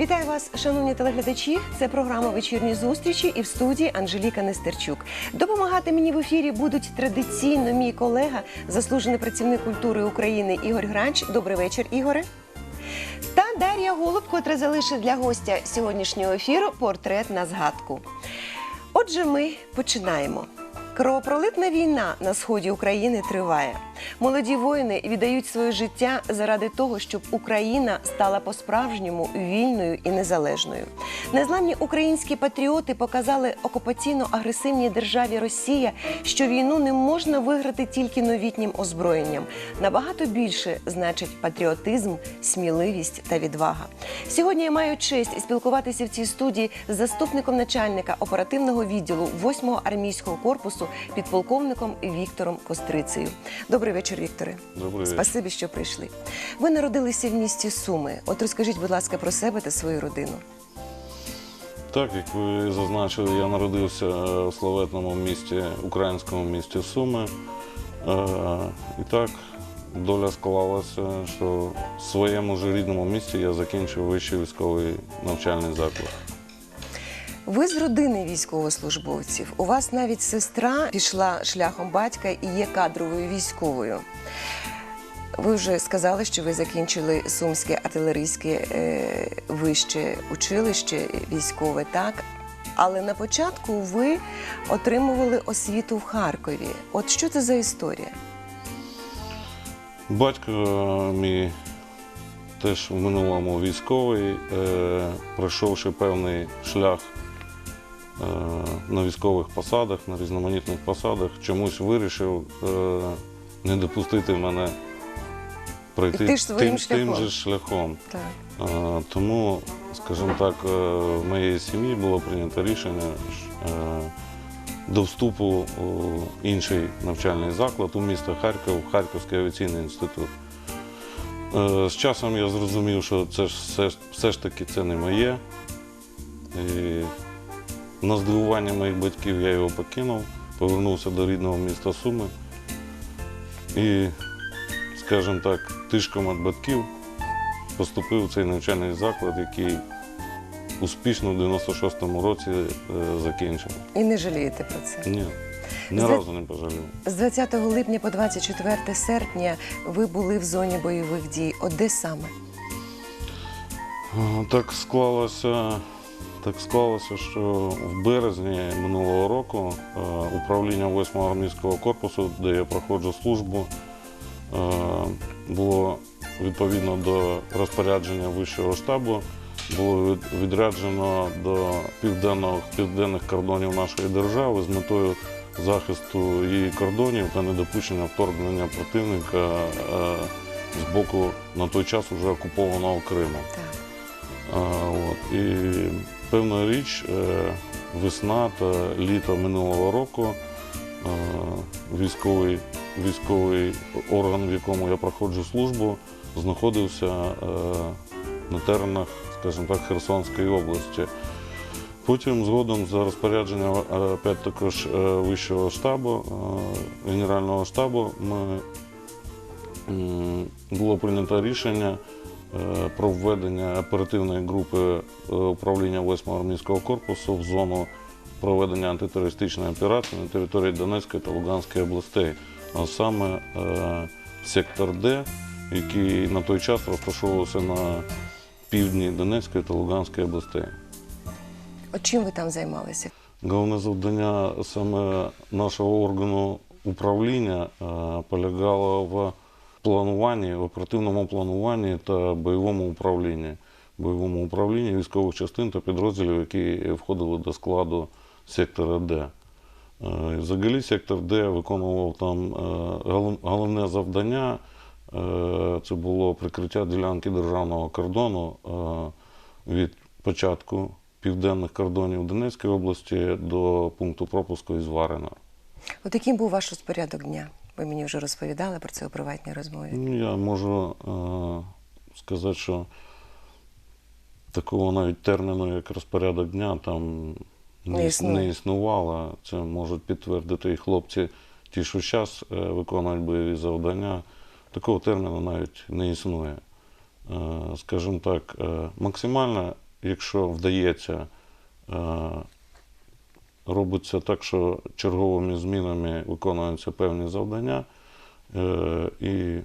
Вітаю вас, шановні телеглядачі. Це програма вечірні зустрічі і в студії Анжеліка Нестерчук. Допомагати мені в ефірі будуть традиційно мій колега, заслужений працівник культури України Ігор Гранч. Добрий вечір, Ігоре. Та Дар'я Голуб, котра залишить для гостя сьогоднішнього ефіру портрет на згадку. Отже, ми починаємо. Кровопролитна війна на сході України триває. Молоді воїни віддають своє життя заради того, щоб Україна стала по-справжньому вільною і незалежною. Незламні українські патріоти показали окупаційно-агресивній державі Росія, що війну не можна виграти тільки новітнім озброєнням. Набагато більше значить патріотизм, сміливість та відвага. Сьогодні я маю честь спілкуватися в цій студії з заступником начальника оперативного відділу 8-го армійського корпусу підполковником Віктором Кострицею. Добрий вечір, Вікторе. Добрий вечір. Спасибі, що прийшли. Ви народилися в місті Суми. От розкажіть, будь ласка, про себе та свою родину. Так, як ви зазначили, я народився в славетному місті, українському місті Суми. Е, І так, доля склалася, що в своєму ж рідному місті я закінчив вищий військовий навчальний заклад. Ви з родини військовослужбовців. У вас навіть сестра пішла шляхом батька і є кадровою військовою. Ви вже сказали, що ви закінчили Сумське артилерійське е, вище училище військове, так? Але на початку ви отримували освіту в Харкові. От що це за історія? Батько мій теж в минулому військовий, е, пройшовши певний шлях е, на військових посадах, на різноманітних посадах, чомусь вирішив е, не допустити мене пройти Іти ж своїм тим, тим шляхом. же шляхом. Так. Е, Тому, скажімо так, е, в моїй сім'ї було прийнято рішення е, до вступу у інший навчальний заклад у місто Харків, Харківський авіаційний інститут. Е, З часом я зрозумів, що це ж все, все ж таки це не моє. І на здивування моїх батьків я його покинув, повернувся до рідного міста Суми. І, скажімо так, тишком від батьків поступив в цей навчальний заклад, який успішно в 96-му році е, закінчив. І не жалієте про це. Ні, ні разу не пожалів. З 20 липня по 24 серпня ви були в зоні бойових дій. От де саме? Так склалося, так склалося, що в березні минулого року е, управління 8-го армійського корпусу, де я проходжу службу, е, було відповідно до розпорядження вищого штабу, було відряджено до південного, південних кордонів нашої держави з метою захисту її кордонів та недопущення вторгнення противника е, з боку на той час вже окупованого Криму. Так. А, от. І певна річ, е, весна та літо минулого року е, військовий, військовий орган, в якому я проходжу службу, знаходився е, на теренах, скажімо так, Херсонської області. Потім згодом за розпорядженням е, опять також вищого штабу, генерального штабу, ми, було прийнято рішення про введення оперативної групи е, управління 8-го армійського корпусу в зону проведення антитерористичної операції на території Донецької та Луганської областей, а саме е, сектор Д, який на той час розташовувався на півдні Донецької та Луганської областей. От чим ви там займалися? Головне завдання саме нашого органу управління е, полягало в плануванні, оперативному плануванні та бойовому управлінні. Бойовому управлінні військових частин та підрозділів, які входили до складу сектора Д. Е, Взагалі сектор Д виконував там е, головне завдання. е, Це було прикриття ділянки державного кордону від початку південних кордонів Донецької області до пункту пропуску із Варена. От яким був ваш розпорядок дня? Ви мені вже розповідали про це у приватній розмові. Ну, я можу е, сказати, що такого навіть терміну, як розпорядок дня, там Не не, існує. не існувало. Це можуть підтвердити і хлопці, ті, що зараз виконують бойові завдання. Такого терміну навіть не існує. Е, Скажімо так, е, максимально якщо вдається, е, робиться так, що черговими змінами виконуються певні завдання, е, і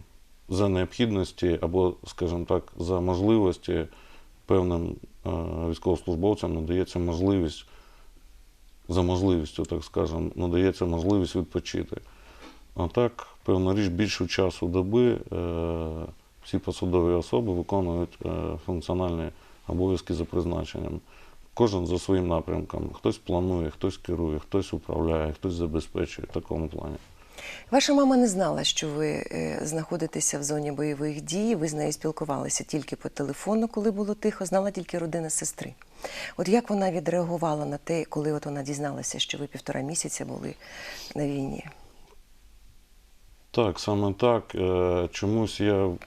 за необхідності або, скажімо так, за можливості певним е, військовослужбовцям надається можливість, за можливістю, так скажемо, надається можливість відпочити. А так, певна річ, більшу часу доби е, всі посадові особи виконують функціональні обов'язки за призначенням. Кожен за своїм напрямком. Хтось планує, хтось керує, хтось управляє, хтось забезпечує в такому плані. Ваша мама не знала, що ви е, знаходитеся в зоні бойових дій. Ви з нею спілкувалися тільки по телефону, коли було тихо, знала тільки родина сестри. От як вона відреагувала на те, коли от вона дізналася, що ви півтора місяця були на війні? Так, саме так. Е, Чомусь я е,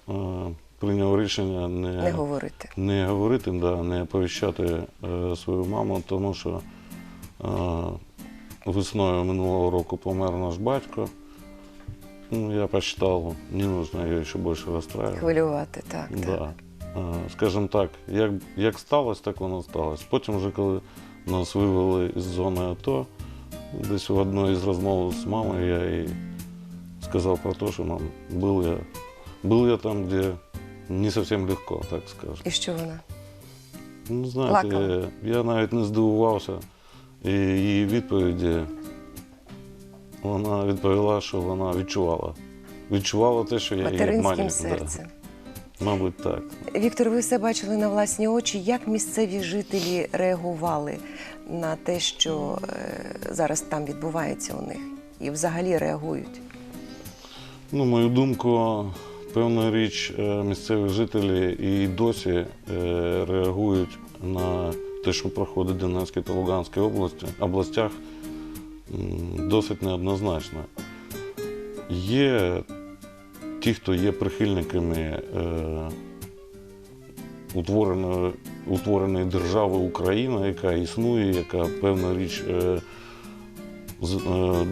прийняв рішення не, Не говорити. не говорити, да, не оповіщати е, свою маму, тому що е, весною минулого року помер наш батько. Ну, я посчитал, не нужно ее еще больше расстраивать. Хвилювати, так. так. Да. Е, Скажімо так, як, як сталося, так воно сталося. Потім, вже коли нас вивели із зони АТО, десь в одній із розмов з мамою я їй сказав про те, що мам, був я, був я там, де не зовсім легко, так скажемо. І що вона? Ну, знаєте, Плакала? я навіть не здивувався. І її відповіді вона відповіла, що вона відчувала. Відчувала те, що я її обманюю. серцем. Да. Мабуть, так. Віктор, ви все бачили на власні очі. Як місцеві жителі реагували на те, що е, зараз там відбувається у них, і взагалі реагують? Ну, мою думку, певна річ, е, місцеві жителі і досі е, реагують на те, що проходить в Донецькій та Луганській області, областях, досить неоднозначно. Є ті, хто є прихильниками е, утвореної, утвореної держави Україна, яка існує, яка певна річ.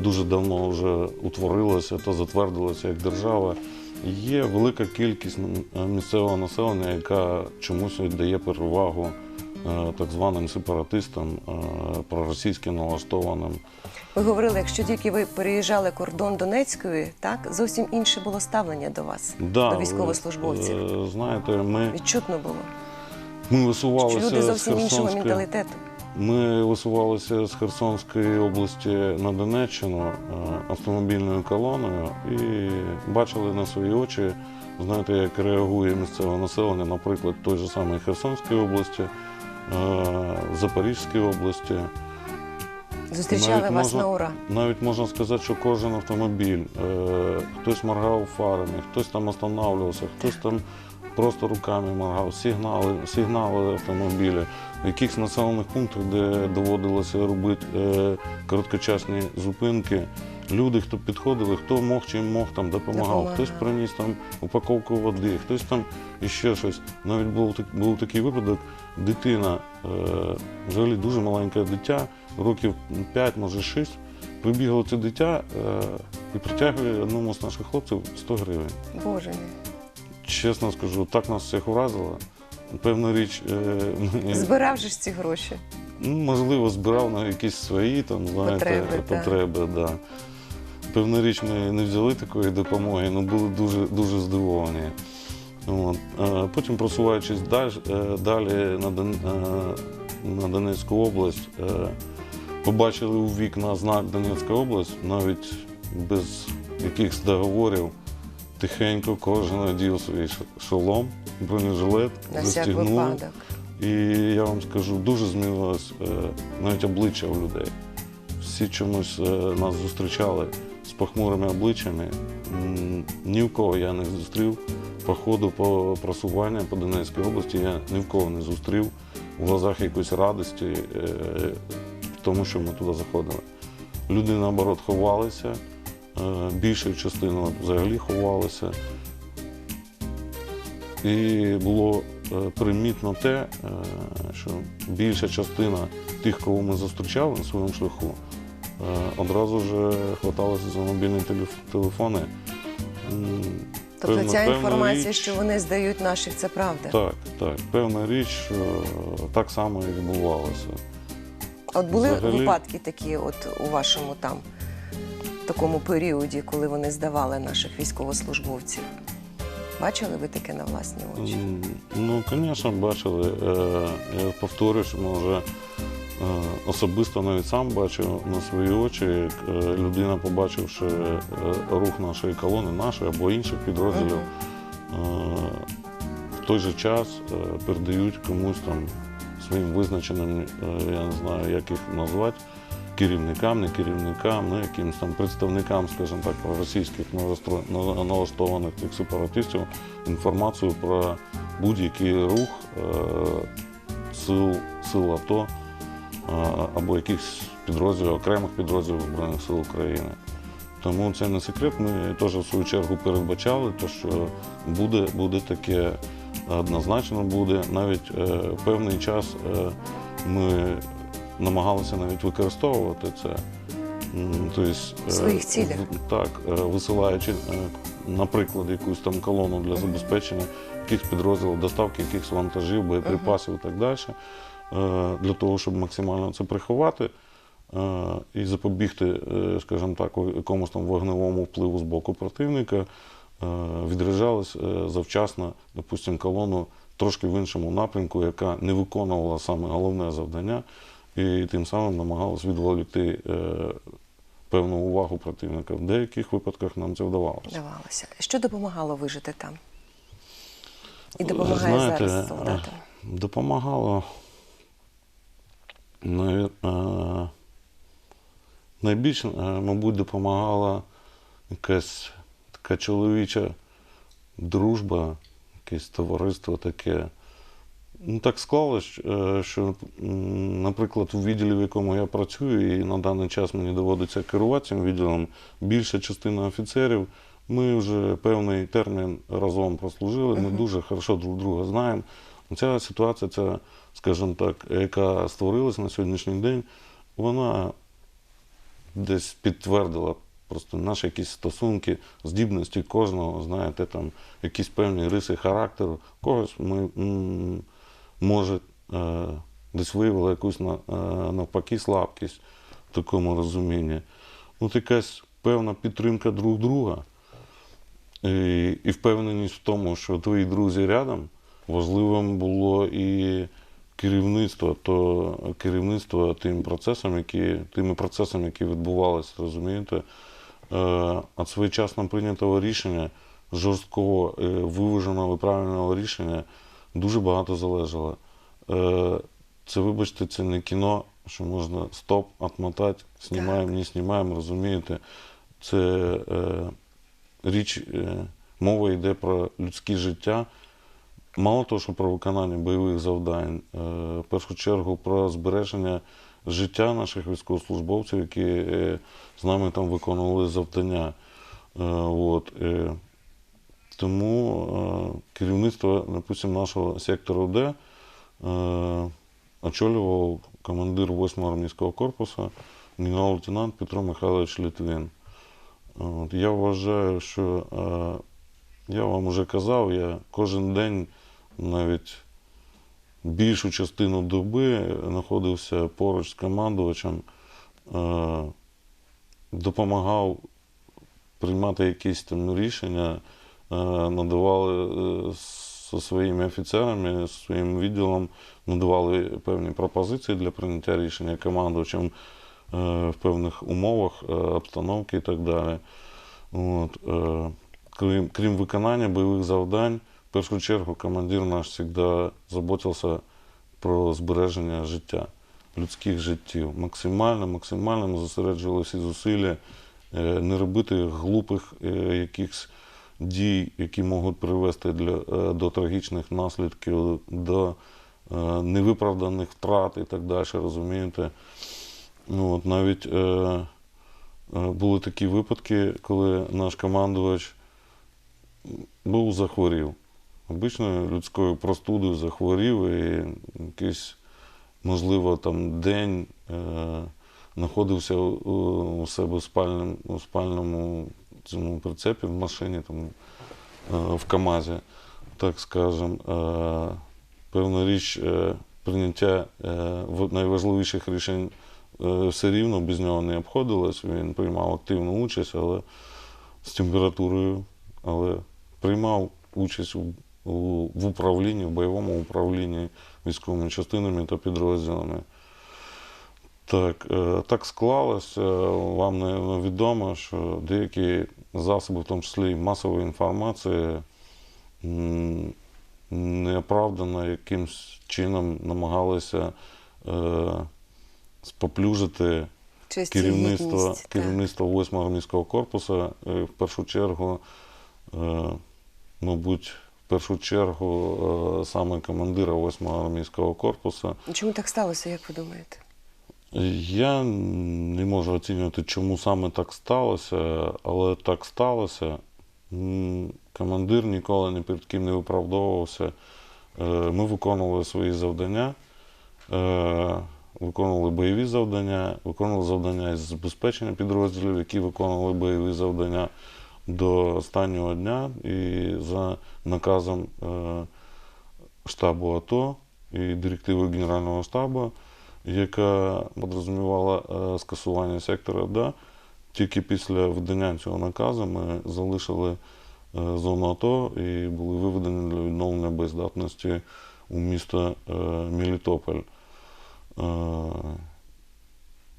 Дуже давно вже утворилася та затвердилася як держава. Є велика кількість е, місцевого населення, яка чомусь віддає перевагу е, так званим сепаратистам, е, проросійськи налаштованим. Ви говорили, якщо тільки ви переїжджали кордон Донецької, так зовсім інше було ставлення до вас, Да, до військовослужбовців. Знаєте, ми, Відчутно було, ми що висувалися люди з зовсім іншого менталітету. Ми висувалися з Херсонської області на Донеччину е, автомобільною колоною і бачили на свої очі, знаєте, як реагує місцеве населення, наприклад, той же самій Херсонській області, е, Запорізькій області. Зустрічали Навіть вас можна- на ура. Навіть можна сказати, що кожен автомобіль, е, хтось моргав фарами, хтось там останавливався, хтось там просто руками моргав, сигнали, сигнали автомобіля. В якихось населених пунктах, де доводилося робити е, короткочасні зупинки, люди, хто підходили, хто мог чим мог там допомагав. Допомагав. Хтось приніс там упаковку води, хтось там іще щось. Навіть був, був такий випадок, дитина, е, взагалі дуже маленьке дитя, років 5, може 6, прибігло це дитя е, і притягує одному з наших хлопців 100 гривень. Боже мій. Чесно скажу, так нас всіх вразило. Певна річ, е, ми, Збирав же ж ці гроші. ну, можливо, збирав на якісь свої там, знаєте, Потреби, потреби. Да. Певна річ, ми не взяли такої допомоги, але були дуже, дуже здивовані. От. Е, Потім просуваючись далі, далі на, Дон- е, на Донецьку область, е, побачили у вікна знак Донецька область, навіть без якихось договорів. Тихенько кожен надів свій шолом, бронежилет, На всяк застігнув. випадок. І я вам скажу, дуже змінилось е, навіть обличчя у людей. Всі чомусь е, нас зустрічали з похмурими обличчями. М, Ні в кого я не зустрів по ходу по просуванню по Донецькій області. Я ні в кого не зустрів в глазах якоїсь радості, е, тому, що ми туди заходили. Люди наоборот ховалися, е, більшою частиною взагалі ховалися. І було е, примітно те, е, що більша частина тих, кого ми зустрічали на своєму шляху, одразу ж хваталися за мобільні телефони. Тобто Певна- ця інформація, річ- що вони здають наших, це правда. Так, так. Певна річ так само і відбувалося. От були Взагалі- випадки такі, от у вашому там такому періоді, коли вони здавали наших військовослужбовців. Бачили ви таке на власні очі? Ну, звісно, бачили. Е, Я повторюю, що ми вже е, особисто навіть сам бачив на свої очі, як е, людина, побачивши рух нашої колони, нашої або інших підрозділів, е, в той же час передають комусь там своїм визначеним, я не знаю, як їх назвати, керівникам, не керівникам, ну, якимось там представникам, скажімо так, російських налаштованих тих сепаратистів інформацію про будь-який рух е, сил, сил АТО е, або якихось підрозділів, окремих підрозділів Збройних сил України. Тому це не секрет. Ми теж в свою чергу передбачали, то, що буде, буде таке, однозначно буде. Навіть е, певний час е, ми намагалися навіть використовувати це. Тобто, е, В своїх цілях. Так, е, висилаючи, е, наприклад, якусь там колону для забезпечення якихось підрозділів, доставки якихось вантажів, боєприпасів і так далі, для того, щоб максимально це приховати і запобігти, скажімо так, якомусь там вогневому впливу з боку противника, відряджались завчасно, допустимо, колону трошки в іншому напрямку, яка не виконувала саме головне завдання, і тим самим намагалась відволікти е, певну увагу противника. В деяких випадках нам це вдавалося. Давалося. Що допомагало вижити там? І допомагає Знаєте, зараз солдатам. Допомагало наві- е, найбільше, е, мабуть, допомагала якась така чоловіча дружба, якесь товариство таке. Ну, так склалось, е, що, наприклад, у відділі, в якому я працюю, і на даний час мені доводиться керувати цим відділом, більша частина офіцерів, ми вже певний термін разом прослужили, ми дуже хорошо друг друга знаємо. Ця ситуація, ця, скажімо так, яка створилась на сьогоднішній день, вона десь підтвердила просто наші якісь стосунки, здібності кожного, знаєте, там якісь певні риси характеру. Когось ми може е, десь виявили якусь е, навпаки слабкість в такому розумінні. Ну, от якась певна підтримка друг друга і, і впевненість в тому, що твої друзі рядом, важливим було і керівництво, то керівництво тим процесом, які, тими процесами, які відбувалися, розумієте, е, від своєчасно прийнятого рішення, жорсткого, е, виваженого і правильного рішення дуже багато залежало. Е, Це, вибачте, це не кіно, що можна стоп, отмотати, знімаємо, не знімаємо, розумієте. Це е, річ, е, мова йде про людське життя. Мало того, що про виконання бойових завдань, е, в першу чергу про збереження життя наших військовослужбовців, які е, з нами там виконували завдання. Е, От, е, тому е, керівництво, допустим, нашого сектору Д е, очолював командир 8-го армійського корпусу генерал-лейтенант Петро Михайлович Литвин. От, я вважаю, що е, я вам вже казав, я кожен день навіть більшу частину доби знаходився поруч з командувачем, допомагав приймати якісь там рішення, надавали е, зі своїми офіцерами, зі своїм відділом, надавали певні пропозиції для прийняття рішення командувачем е, в певних умовах, е, обстановки і так далі. От, е, крім, крім виконання бойових завдань, в першу чергу командир наш завжди заботився про збереження життя, людських життів. Максимально, максимально ми зосереджували всі зусилля е, не робити глупих е, якихось дій, які можуть привести для, е, до трагічних наслідків, до е, невиправданих втрат і так далі, розумієте. Ну, от навіть е, е, були такі випадки, коли наш командувач був захворів. Обичною людською простудою захворів і якийсь, можливо, там день е, знаходився у, у себе в спальному, у спальному цьому прицепі в машині, там, в КАМАЗі, так скажем. Е, Певна річ, е, прийняття е, найважливіших рішень е, все рівно без нього не обходилось. Він приймав активну участь, але з температурою, але приймав участь у, в управлінні, в бойовому управлінні військовими частинами та підрозділами. Так, е, так склалося. Вам не відомо, що деякі засоби, в тому числі масової інформації, неоправдано якимсь чином намагалися е, споплюжити керівництво, керівництво 8-го армійського корпусу, е, в першу чергу, мабуть, в першу чергу саме командира 8-го армійського корпусу. Чому так сталося, як ви думаєте? Я не можу оцінювати, чому саме так сталося, але так сталося. Командир ніколи ні перед ким не виправдовувався. Е, Ми виконували свої завдання, е, виконували бойові завдання, виконували завдання із забезпечення підрозділів, які виконували бойові завдання до останнього дня. І за наказом е, штабу АТО і директивою Генерального штабу яка підрозумівала е, скасування сектора ДА. Тільки після видання цього наказу ми залишили е, зону АТО і були виведені для відновлення боєздатності у місто е, Мелітополь. Е,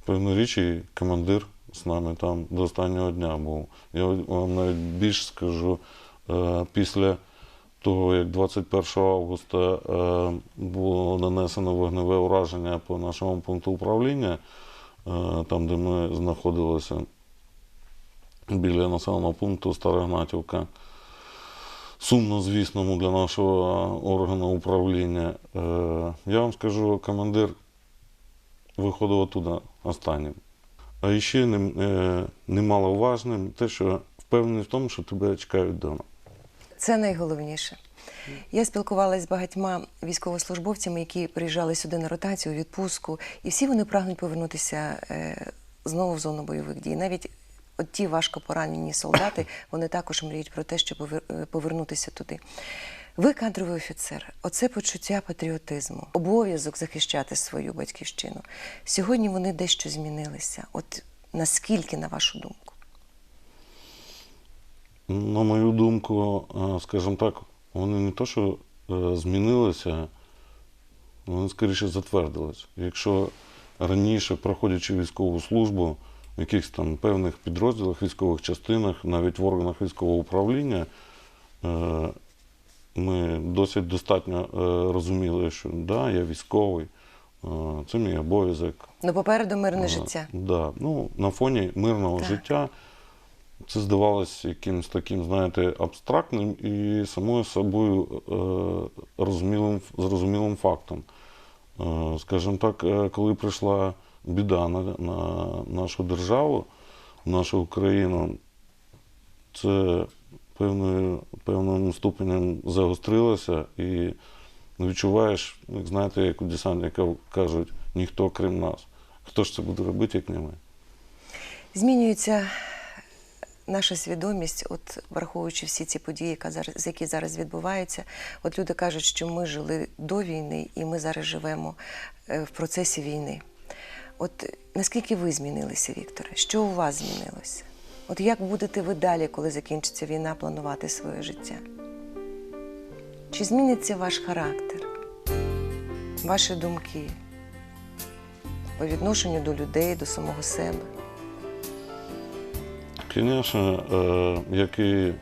річ, командир з нами там до останнього дня був. Я вам навіть більше скажу, після того, як 21 августа е, було нанесено вогневе ураження по нашому пункту управління, е, там, де ми знаходилися біля населеного пункту Стара Гнатівка. Сумно, звісно, ну, для нашого органу управління. Е, я вам скажу, командир виходив оттуда останнім. А ще нем- немаловажним те, що впевнений в тому, що тебе чекають вдома. Це найголовніше. Я спілкувалася з багатьма військовослужбовцями, які приїжджали сюди на ротацію, відпустку, і всі вони прагнуть повернутися е, знову в зону бойових дій. Навіть от ті важко поранені солдати, вони також мріють про те, щоб е, повернутися туди. Ви кадровий офіцер, оце почуття патріотизму, обов'язок захищати свою батьківщину. Сьогодні вони дещо змінилися. От наскільки, на вашу думку? На мою думку, е, скажімо так, вони не то, що е, змінилися, вони скоріше затвердились. Якщо раніше, проходячи військову службу в якихось там певних підрозділах, військових частинах, навіть в органах військового управління, е, ми досить достатньо розуміли, що да, я військовий, це мій обов'язок, Ну, попереду мирне життя. Да. Ну, на фоні мирного Так. життя це здавалося якимось таким, знаєте, абстрактним і самою собою е, розумілим, зрозумілим фактом. Е, скажімо так, е, коли прийшла біда на, на нашу державу, нашу Україну, це певною, певним ступенем загострилося і відчуваєш, як знаєте, як у десантників кажуть, ніхто крім нас. Хто ж це буде робити, як не ми? Змінюється наша свідомість, от враховуючи всі ці події, яка які зараз відбуваються. От люди кажуть, що ми жили до війни і ми зараз живемо е, в процесі війни. От наскільки ви змінилися, Вікторе? Що у вас змінилося? От як будете ви далі, коли закінчиться війна, планувати своє життя? Чи зміниться ваш характер, ваші думки по відношенню до людей, до самого себе? Звісно, е, як і,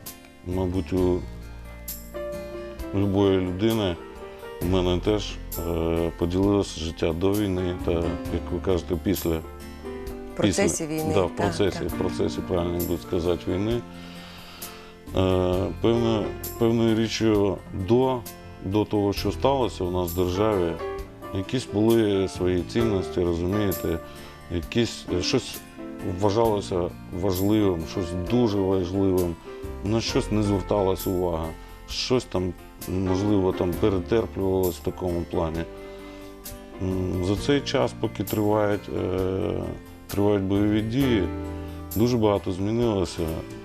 мабуть, у будь-якої людини, у мене теж е, поділилося життя до війни та, як ви кажете, після. В процесі після, війни? Да, в процесі, так. в процесі, правильно буде сказати, війни. Е, певно, певною річчю до, до того, що сталося у нас в державі, якісь були свої цінності, розумієте, якісь, щось вважалося важливим, щось дуже важливим, на щось не зверталася увага, щось там, можливо, там перетерплювалося в такому плані. За цей час, поки тривають, е, тривають бойові дії, дуже багато змінилося.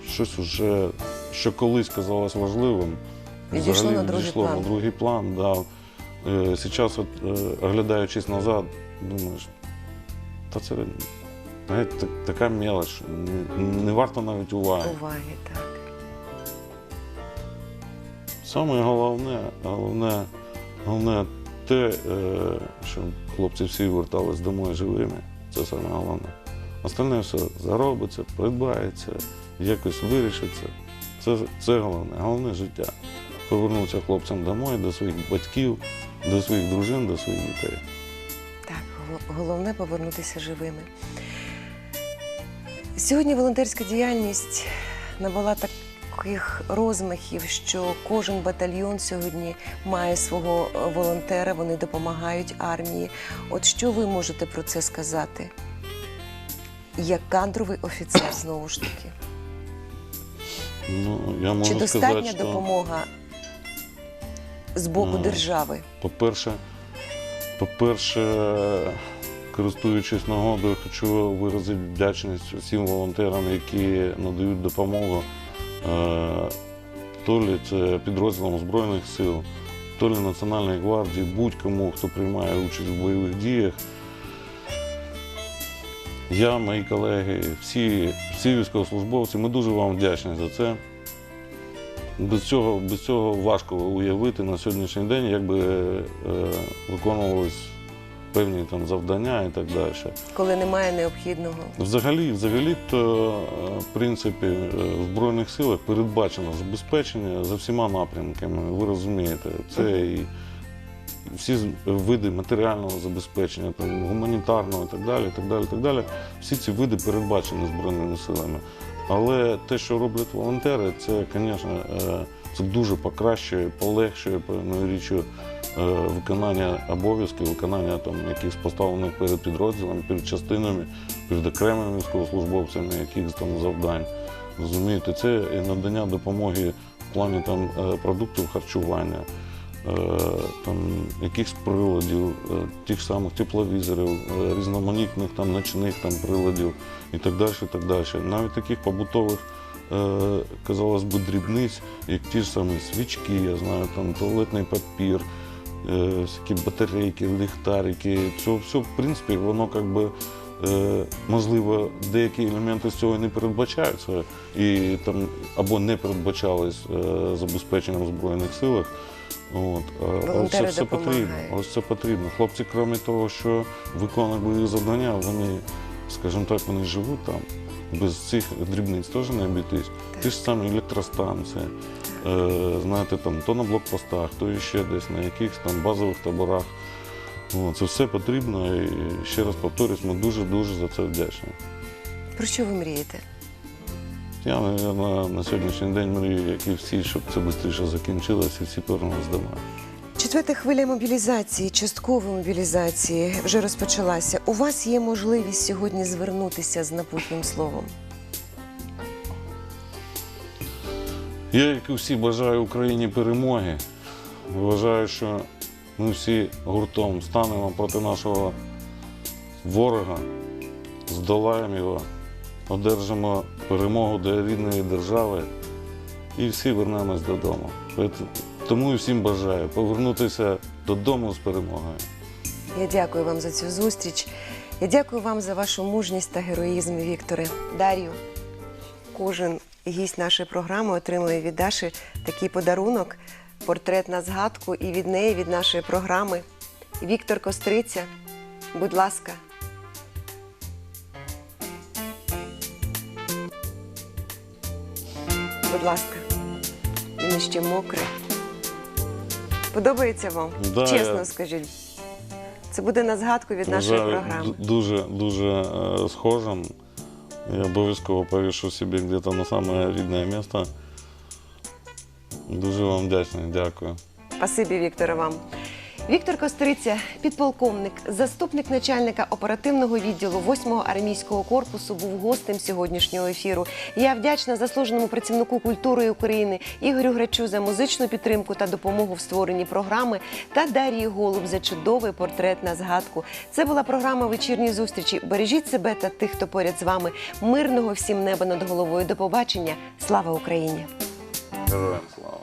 Щось вже що колись казалось важливим, Відійшло взагалі на другий відійшло план. на другий план. Да. Е, Зараз, от, е, оглядаючись назад, думаєш, та це геть так- така мелоч, не, не варто навіть уваги. Уваги, так. Саме головне, головне, головне те, е, що хлопці всі вертались домой живими. Це саме головне. Остальне все заробиться, придбається, якось вирішиться. Це, це головне, головне життя. Повернутися хлопцям домой, до своїх батьків, до своїх дружин, до своїх дітей. Так, головне повернутися живими. Сьогодні волонтерська діяльність набула таких розмахів, що кожен батальйон сьогодні має свого е, волонтера, вони допомагають армії. От що ви можете про це сказати? Як кадровий офіцер, знову ж таки. Ну, я можу Чи достатня сказати, що... допомога з боку Ну, держави? По-перше, по-перше, користуючись нагодою, хочу виразити вдячність всім волонтерам, які надають допомогу. Е, То лі це підрозділам Збройних сил, то лі Національної гвардії, будь-кому, хто приймає участь в бойових діях. Я, мої колеги, всі, всі військовослужбовці, ми дуже вам вдячні за це. Без цього, без цього важко уявити на сьогоднішній день, як би е, виконувались певні там завдання і так далі. Коли немає необхідного. Взагалі, взагалі, то е, в принципі е, в Збройних силах передбачено забезпечення за всіма напрямками. Ви розумієте, це і всі види матеріального забезпечення, там, гуманітарного і так далі, і так далі, і так далі. Всі ці види передбачені Збройними силами. Але те, що роблять волонтери, це, звісно, е, це дуже покращує, полегшує певною річчю виконання обов'язків, виконання там якихось поставлених перед підрозділами, перед частинами, перед окремими військовослужбовцями, якихось там завдань. Розумієте, це надання допомоги в плані там е, продуктів харчування, е, там якихось приладів, е, тих самих тепловізорів, е, різноманітних там ночних там приладів і так далі. І так далі. Навіть таких побутових, е, казалось би, дрібниць, як ті ж самі свічки, я знаю, там туалетний папір, е, всякі батарейки, ліхтарики. Це все, в принципі, воно як би. е, Можливо, деякі елементи з цього не передбачаються і там або не передбачались е, забезпеченням в Збройних силах. От, але це все потрібно. Ось це потрібно. Хлопці, крім того, що виконують бойові завдання, вони, скажімо так, вони живуть там. Без цих дрібниць теж не обійтись. Ті ж самі електростанції, е, знаєте, там то на блокпостах, то ще десь на якихось там базових таборах. О, це все потрібно і ще раз повторюсь, ми дуже-дуже за це вдячні. Про що ви мрієте? Я, мабуть, на сьогоднішній день мрію, як і всі, щоб це швидше закінчилося і всі повернулися домой. Четверта хвиля мобілізації, часткової мобілізації вже розпочалася. У вас є можливість сьогодні звернутися з напутнім словом. Я, як і всі, бажаю Україні перемоги. Вважаю, що ми всі гуртом станемо проти нашого ворога, здолаємо його, одержимо перемогу для рідної держави і всі вернемось додому. Тому і всім бажаю повернутися додому з перемогою. Я дякую вам за цю зустріч. Я дякую вам за вашу мужність та героїзм, Вікторе. Дар'ю, кожен гість нашої програми отримує від Даші такий подарунок, портрет на згадку і від неї, від нашої програми. Віктор Костриця, будь ласка. Будь ласка, він ще мокрий. Подобається вам? Да, Чесно я- скажіть. Це буде на згадку від нашої Вже програми. дуже, дуже е, схожим. Я обов'язково повішу собі где-то на саме рідне місце. Дуже вам вдячний, дякую. Спасибі, Вікторе, вам. Віктор Костриця, підполковник, заступник начальника оперативного відділу 8-го армійського корпусу, був гостем сьогоднішнього ефіру. Я вдячна заслуженому працівнику культури України Ігорю Грачу за музичну підтримку та допомогу в створенні програми та Дарії Голуб за чудовий портрет на згадку. Це була програма вечірньої зустрічі. Бережіть себе та тих, хто поряд з вами. Мирного всім неба над головою. До побачення. Слава Україні! Героям слава!